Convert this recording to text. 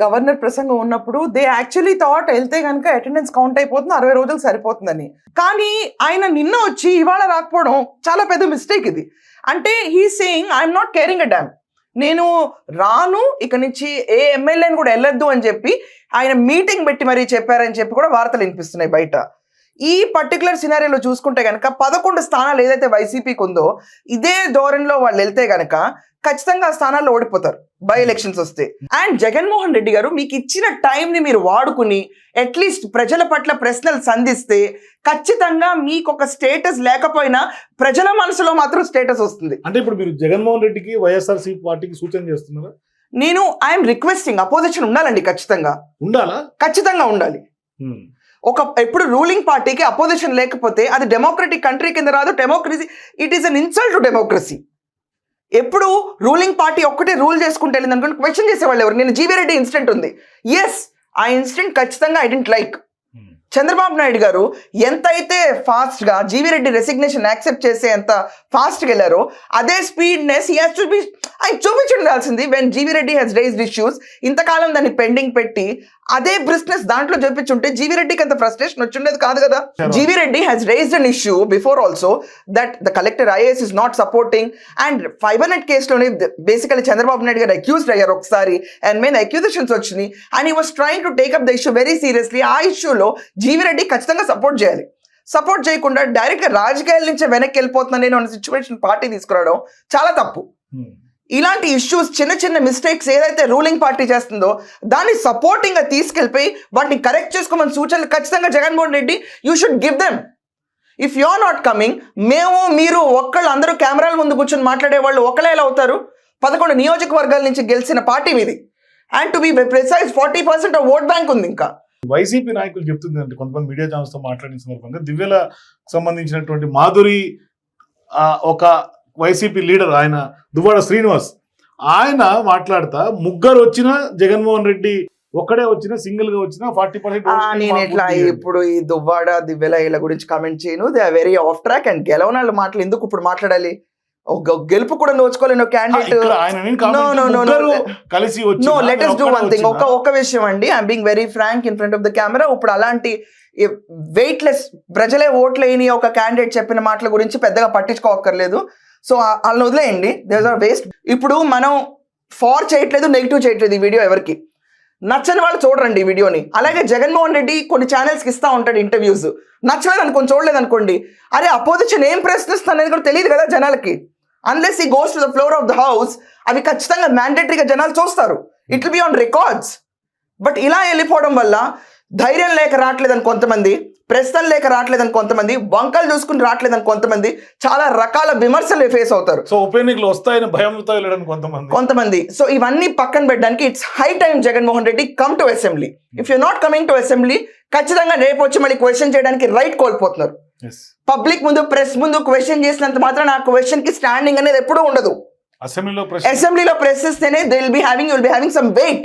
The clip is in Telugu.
గవర్నర్ ప్రసంగం ఉన్నప్పుడు దే యాక్చువల్లీ థాట్ వెళ్తే కనుక అటెండెన్స్ కౌంట్ అయిపోతుంది అరవై రోజులు సరిపోతుందని. కానీ ఆయన నిన్న వచ్చి ఇవాళ రాకపోవడం చాలా పెద్ద మిస్టేక్ ఇది. అంటే he saying I'm not caring a damn నేను రాను ఇక నుంచి ఏ ఎమ్మెల్యేని కూడా వెళ్ళొద్దు అని చెప్పి ఆయన మీటింగ్ పెట్టి మరీ చెప్పారని చెప్పి కూడా వార్తలు వినిపిస్తున్నాయి బయట. ఈ పర్టికులర్ సినారియోలో చూసుకుంటే కనుక పదకొండు స్థానాలు ఏదైతే వైసీపీకి ఉందో ఇదే ధోరణిలో వాళ్ళు వెళ్తే కనుక ఖచ్చితంగా ఆ స్థానాల్లో ఓడిపోతారు బై ఎలక్షన్స్ వస్తే. అండ్ జగన్మోహన్ రెడ్డి గారు మీకు ఇచ్చిన టైంని మీరు వాడుకుని అట్లీస్ట్ ప్రజల పట్ల ప్రశ్నలు సంధిస్తే ఖచ్చితంగా మీకు ఒక స్టేటస్ లేకపోయినా ప్రజల మనసులో మాత్రం స్టేటస్ వస్తుంది. అంటే ఇప్పుడు మీరు జగన్మోహన్ రెడ్డికి వైఎస్ఆర్సీ పార్టీకి సూచన చేస్తున్నారా? నేను ఐఎమ్ రిక్వెస్టింగ్ అపోజిషన్ ఉండాలండి ఖచ్చితంగా. ఉండాలా? ఖచ్చితంగా ఉండాలి. ఉమ్. ఒక ఎప్పుడు రూలింగ్ పార్టీకి అపోజిషన్ లేకపోతే అది డెమోక్రటిక్ కంట్రీ కింద రాదు democracy it is an insult to democracy ఎప్పుడు రూలింగ్ పార్టీ ఒక్కటే రూల్ చేసుకుంటే వెళ్ళింది అనుకోండి క్వశ్చన్ చేసేవాళ్ళు ఎవరు? నేను జీవీ రెడ్డి ఇన్సిడెంట్ ఉంది. ఎస్ ఆ ఇన్సిడెంట్ ఖచ్చితంగా I don't like Chandrababu Naidu గారు ఎంతైతే ఫాస్ట్గా జీవీ రెడ్డి రెసిగ్నేషన్ యాక్సెప్ట్ చేసే ఎంత ఫాస్ట్గా వెళ్ళారో అదే స్పీడ్నెస్ ఈ హాస్ టు బి ఆయన చూపించుండాల్సింది when GV Reddy has raised issues ఇంతకాలం దాన్ని పెండింగ్ పెట్టి అదే బ్రిస్నెస్ దాంట్లో చూపించుంటే జీవీ రెడ్డికి అంత ఫ్రస్ట్రేషన్ వచ్చిండేది కాదు కదా. G V Reddy has raised an issue before also that the collector IAS is not supporting and fiber net కేసులోనే basically Chandrababu Naidu గారు అక్యూజ్డ్ అయ్యారు ఒకసారి అండ్ మెయిన్ అక్యూజేషన్స్ వచ్చినాయి. And he was trying to take up the issue very seriously ఆ ఇష్యూలో జీవీ రెడ్డి ఖచ్చితంగా సపోర్ట్ చేయాలి. సపోర్ట్ చేయకుండా డైరెక్ట్గా రాజకీయాల నుంచి వెనక్కి వెళ్ళిపోతున్నాను నేను సిచ్యువేషన్ పార్టీ తీసుకురావడం చాలా తప్పు. ఉమ్. ఇలాంటి ఇష్యూస్ చిన్న చిన్న మిస్టేక్స్ ఏదైతే రూలింగ్ పార్టీ చేస్తుందో దాన్ని సపోర్టింగ్గా తీసుకెళ్ళిపోయి వాటిని కరెక్ట్ చేసుకోమని సూచనలు ఖచ్చితంగా Jaganmohan Reddy you should give them if you are not coming మేము మీరు ఒక్కళ్ళు అందరూ కెమెరాల ముందు కూర్చొని మాట్లాడే వాళ్ళు ఒకళ్ళే ఎలా అవుతారు? పదకొండు నియోజకవర్గాల నుంచి గెలిచిన పార్టీ మీది. And to be precise forty percent vote bank ఉంది ఇంకా. వైసీపీ నాయకులు చెప్తుంది అంటే కొంతమంది మీడియా ఛానల్స్తో మాట్లాడిన సందర్భంగా దివ్యల సంబంధించినటువంటి మాధురి ఆ, ఒక వైసీపీ లీడర్ ఆయన దువ్వాడ శ్రీనివాస్. ఆయన మాట్లాడతా ముగ్గురు వచ్చిన జగన్మోహన్ రెడ్డి ఒక్కడే వచ్చిన సింగిల్గా వచ్చిన ఫార్టీ ఆ, నేను ఎట్లా ఇప్పుడు ఈ దువ్వాడ దివ్యల వీళ్ళ గురించి కామెంట్ చేయను. They are very off track and గెలవనాళ్ళ మాటలు ఎందుకు ఇప్పుడు మాట్లాడాలి? గెలుపు కూడా నోచుకోలేని candidate no let us do one thing ఒక ఒక విషయం అండి. I'm being very frank in front of the camera ఇప్పుడు అలాంటి వెయిట్లెస్ ప్రజలే ఓట్లేని ఒక క్యాండిడేట్ చెప్పిన మాటల గురించి పెద్దగా పట్టించుకోక్కర్లేదు. సో వాళ్ళని వదిలేయండి. దేర్ ఆర్ వేస్ట్ ఇప్పుడు మనం ఫార్ చేయట్లేదు నెగిటివ్ చేయట్లేదు ఈ వీడియో ఎవరికి? నచ్చని వాళ్ళు చూడరండి ఈ వీడియోని అలాగే జగన్మోహన్ రెడ్డి కొన్ని ఛానల్స్కి ఇస్తా ఉంటాడు ఇంటర్వ్యూస్ నచ్చలేదు అనుకోని చూడలేదు అనుకోండి. అరే అపోజిషన్ ఏం ప్రశ్నిస్తుంది అనేది కూడా తెలియదు కదా జనాలకి. Unless he goes to the floor of the house అవి ఖచ్చితంగా మ్యాండేటరీగా జనాలు చూస్తారు. It be on records but ఇలా వెళ్ళిపోవడం వల్ల ధైర్యం లేక రావట్లేదని కొంతమంది ప్రశ్నలు లేక రావట్లేదని కొంతమంది వంకలు చూసుకుని రావట్లేదని కొంతమంది చాలా రకాల విమర్శలు ఫేస్ అవుతారు. సో ఉప ఎన్నికలు వస్తాయని భయంతో కొంతమంది. కొంతమంది. సో ఇవన్నీ పక్కన పెట్టడానికి it's high time Jaganmohan Reddy come to assembly if you not coming to assembly ఖచ్చితంగా రేపు వచ్చి మళ్ళీ క్వశ్చన్ చేయడానికి రైట్ కోల్పోతున్నారు. పబ్లిక్ ముందు ప్రెస్ ముందు క్వశ్చన్ చేసినంత మాత్రం ఆ క్వశ్చన్కి స్టాండింగ్ అనేది ఎప్పుడూ ఉండదు. అసెంబ్లీలో అసెంబ్లీలో ప్రెస్ ఇస్తేనే they will be having will be having some weight